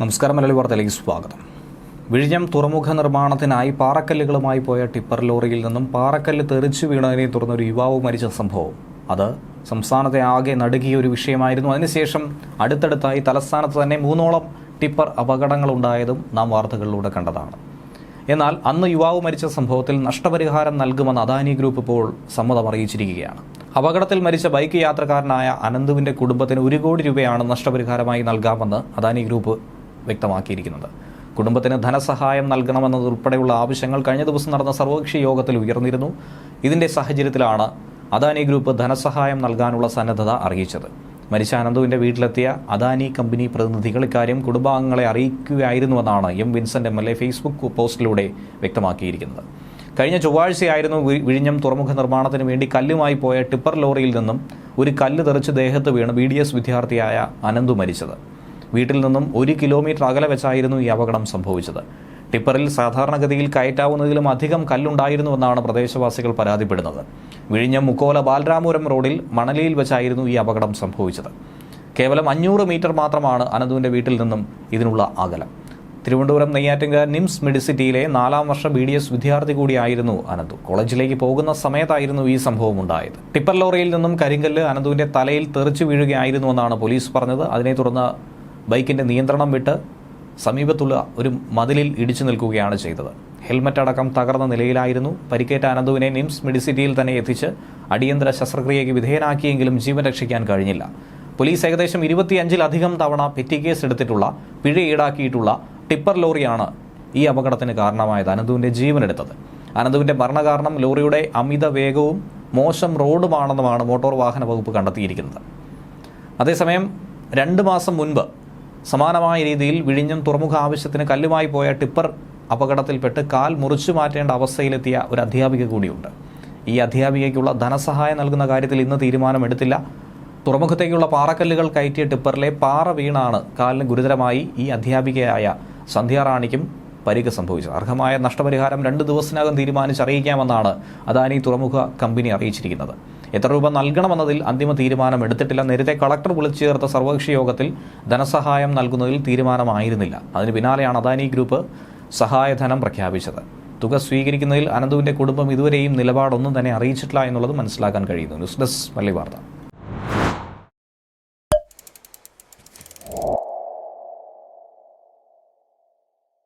നമസ്കാരം മലയാളി വാർത്തയിലേക്ക് സ്വാഗതം. വിഴിഞ്ഞം തുറമുഖ നിർമ്മാണത്തിനായി പാറക്കല്ലുകളുമായി പോയ ടിപ്പർ ലോറിയിൽ നിന്നും പാറക്കല്ല് തെറിച്ചു വീണതിനെ തുടർന്ന് ഒരു യുവാവ് മരിച്ച സംഭവം. അത് സംസ്ഥാനത്തെ ആകെ നടുകിയ ഒരു വിഷയമായിരുന്നു. അതിനുശേഷം അടുത്തടുത്തായി തലസ്ഥാനത്ത് തന്നെ മൂന്നോളം ടിപ്പർ അപകടങ്ങൾ ഉണ്ടായതും നാം വാർത്തകളിലൂടെ കണ്ടതാണ്. എന്നാൽ അന്ന് യുവാവ് മരിച്ച സംഭവത്തിൽ നഷ്ടപരിഹാരം നൽകുമെന്ന് അദാനി ഗ്രൂപ്പ് ഇപ്പോൾ സമ്മതം അറിയിച്ചിരിക്കുകയാണ് അപകടത്തിൽ മരിച്ച ബൈക്ക് യാത്രക്കാരനായ അനന്തുവിന്റെ കുടുംബത്തിന് ഒരു കോടി രൂപയാണ് നഷ്ടപരിഹാരമായി നൽകാമെന്ന് അദാനി ഗ്രൂപ്പ് വ്യക്തമാക്കിയിരിക്കുന്നത്. കുടുംബത്തിന് ധനസഹായം നൽകണമെന്നതുൾപ്പെടെയുള്ള ആവശ്യങ്ങൾ കഴിഞ്ഞ ദിവസം നടന്ന സർവകക്ഷി യോഗത്തിൽ ഉയർന്നിരുന്നു. ഇതിന്റെ സാഹചര്യത്തിലാണ് അദാനി ഗ്രൂപ്പ് ധനസഹായം നൽകാനുള്ള സന്നദ്ധത അറിയിച്ചത്. മരിച്ച അനന്തുവിന്റെ വീട്ടിലെത്തിയ അദാനി കമ്പനി പ്രതിനിധികൾ ഇക്കാര്യം കുടുംബാംഗങ്ങളെ അറിയിക്കുകയായിരുന്നുവെന്നാണ് M Vincent M L A Facebook പോസ്റ്റിലൂടെ വ്യക്തമാക്കിയിരിക്കുന്നത്. കഴിഞ്ഞ ചൊവ്വാഴ്ചയായിരുന്നു വിഴിഞ്ഞം തുറമുഖ നിർമ്മാണത്തിന് വേണ്ടി കല്ലുമായി പോയ ടിപ്പർ ലോറിയിൽ നിന്നും ഒരു കല്ല് തെറിച്ച് ദേഹത്ത് വീണ് ബി ഡി എസ് വിദ്യാർത്ഥിയായ അനന്തു മരിച്ചത്. വീട്ടിൽ നിന്നും ഒരു കിലോമീറ്റർ അകലെ വെച്ചായിരുന്നു ഈ അപകടം സംഭവിച്ചത്. ടിപ്പറിൽ സാധാരണഗതിയിൽ കയറ്റാവുന്നതിലും അധികം കല്ലുണ്ടായിരുന്നുവെന്നാണ് പ്രദേശവാസികൾ പരാതിപ്പെടുന്നത്. വിഴിഞ്ഞം മുക്കോല ബാലരാമപുരം റോഡിൽ മണലിയിൽ വെച്ചായിരുന്നു ഈ അപകടം സംഭവിച്ചത്. കേവലം അഞ്ഞൂറ് മീറ്റർ മാത്രമാണ് അനന്തുവിന്റെ വീട്ടിൽ നിന്നും ഇതിനുള്ള അകലം. തിരുവനന്തപുരം നെയ്യാറ്റിൻകര നിംസ് മെഡിസിറ്റിയിലെ നാലാം വർഷ ബി ഡി എസ് വിദ്യാർത്ഥി കൂടിയായിരുന്നു അനന്തു. കോളേജിലേക്ക് പോകുന്ന സമയത്തായിരുന്നു ഈ സംഭവം ഉണ്ടായത്. ടിപ്പർ ലോറിയിൽ നിന്നും കരിങ്കല്ല് അനന്തുവിന്റെ തലയിൽ തെറിച്ചു വീഴുകയായിരുന്നുവെന്നാണ് പോലീസ് പറഞ്ഞത്. അതിനെ തുടർന്ന് ബൈക്കിന്റെ നിയന്ത്രണം വിട്ട് സമീപത്തുള്ള ഒരു മതിലിൽ ഇടിച്ചു നിൽക്കുകയാണ് ചെയ്തത്. ഹെൽമറ്റ് അടക്കം തകർന്ന നിലയിലായിരുന്നു. പരിക്കേറ്റ അനന്തുവിനെ നിംസ് മെഡിസിറ്റിയിൽ തന്നെ എത്തിച്ച് അടിയന്തര ശസ്ത്രക്രിയയ്ക്ക് വിധേയനാക്കിയെങ്കിലും ജീവൻ രക്ഷിക്കാൻ കഴിഞ്ഞില്ല. പോലീസ് ഏകദേശം ഇരുപത്തിയഞ്ചിലധികം തവണ പെറ്റി കേസ് എടുത്തിട്ടുള്ള പിഴ ഈടാക്കിയിട്ടുള്ള ടിപ്പർ ലോറിയാണ് ഈ അപകടത്തിന് കാരണമായത്. അനന്തുവിന്റെ ജീവനെടുത്തത് അനന്തുവിന്റെ മരണകാരണം ലോറിയുടെ അമിത വേഗവും മോശം റോഡുമാണെന്നുമാണ് മോട്ടോർ വാഹന വകുപ്പ് കണ്ടെത്തിയിരിക്കുന്നത്. അതേസമയം രണ്ട് മാസം മുൻപ് സമാനമായ രീതിയിൽ വിഴിഞ്ഞം തുറമുഖ ആവശ്യത്തിന് കല്ലുമായി പോയ ടിപ്പർ അപകടത്തിൽപ്പെട്ട് കാൽ മുറിച്ചു മാറ്റേണ്ട അവസ്ഥയിലെത്തിയ ഒരു അധ്യാപിക കൂടിയുണ്ട്. ഈ അധ്യാപികയ്ക്കുള്ള ധനസഹായം നൽകുന്ന കാര്യത്തിൽ ഇന്ന് തീരുമാനമെടുത്തില്ല. തുറമുഖത്തേക്കുള്ള പാറക്കല്ലുകൾ കയറ്റിയ ടിപ്പറിലെ പാറ വീണാണ് കാലിന് ഗുരുതരമായി ഈ അധ്യാപികയായ സന്ധ്യാറാണിക്കും പരിക്ക് സംഭവിച്ചത്. അർഹമായ നഷ്ടപരിഹാരം രണ്ട് ദിവസത്തിനകം തീരുമാനിച്ചറിയിക്കാമെന്നാണ് അദാനി തുറമുഖ കമ്പനി അറിയിച്ചിരിക്കുന്നത്. എത്ര രൂപ നൽകണമെന്നതിൽ അന്തിമ തീരുമാനം എടുത്തിട്ടില്ല. നേരത്തെ കളക്ടർ വിളിച്ചു ചേർത്ത സർവകക്ഷി യോഗത്തിൽ ധനസഹായം നൽകുന്നതിൽ തീരുമാനമായിരുന്നില്ല. അതിന് പിന്നാലെയാണ് അദാനി ഗ്രൂപ്പ് സഹായധനം പ്രഖ്യാപിച്ചത്. തുക സ്വീകരിക്കുന്നതിൽ അനന്തുവിന്റെ കുടുംബം ഇതുവരെയും നിലപാടൊന്നും തന്നെ അറിയിച്ചിട്ടില്ല എന്നുള്ളത് മനസ്സിലാക്കാൻ കഴിയുന്നു. ന്യൂസ് ഡെസ്ക് മല്ലി വാർത്ത.